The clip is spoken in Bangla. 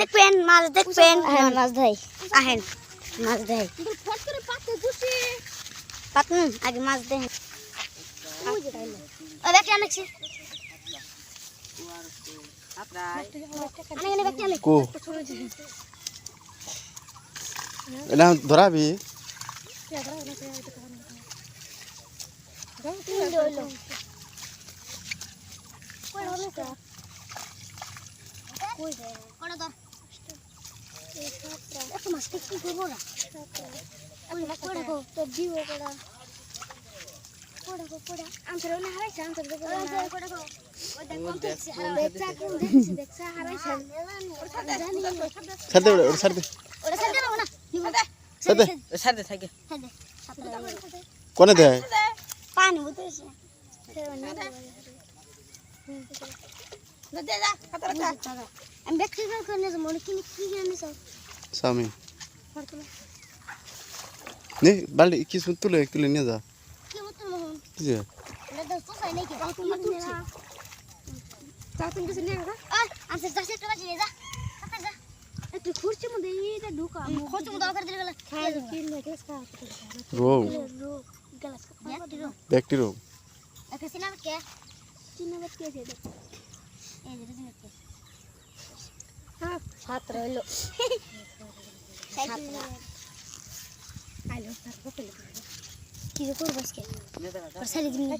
দেখবেন মাছ দেখবেন। আহেন মাছ ধই। আহেন মাছ দেয় ফট করে পাতে বসে পাতুন আগে মাছ দেন ওই ব্যাগটা আনছি। ধরাবি? কোনা ধর এত মাছ কি করব না দিব কোনা কোনা কো কোনা আনসার না হারাইছে আনসার দেখো না কোনা কো ওই দেখ কোন দেখছি হারাইছে কোন দেখছি দেখছি হারাইছে জানি ছাড় দে ওটা আমি ব্যক্তি করে নিয়ে যাব কি কি জানি সব। স্বামী। নে বালতি কিছু তুলে তুলে নিয়ে যা। কি হতো মোহন? কি যে? এটা তো সোসাই তুলছি? তুমি কিছু নিয়ে যাচ্ছে যা। সাথে যা। একটু খুরচি মধ্যে এইটা ঢুকা। খুরচি মধ্যে আবার দিলে গেলে খাই কি লাগে স্কা রো রো গেলাস ব্যক্তি রো ব্যক্তি রো একটা সিনা কে? সিনা কে দিয়ে এই যে সিনা কে? হ্যাঁ সাত রইল। আইলো কি করব আজকে? সারি দিন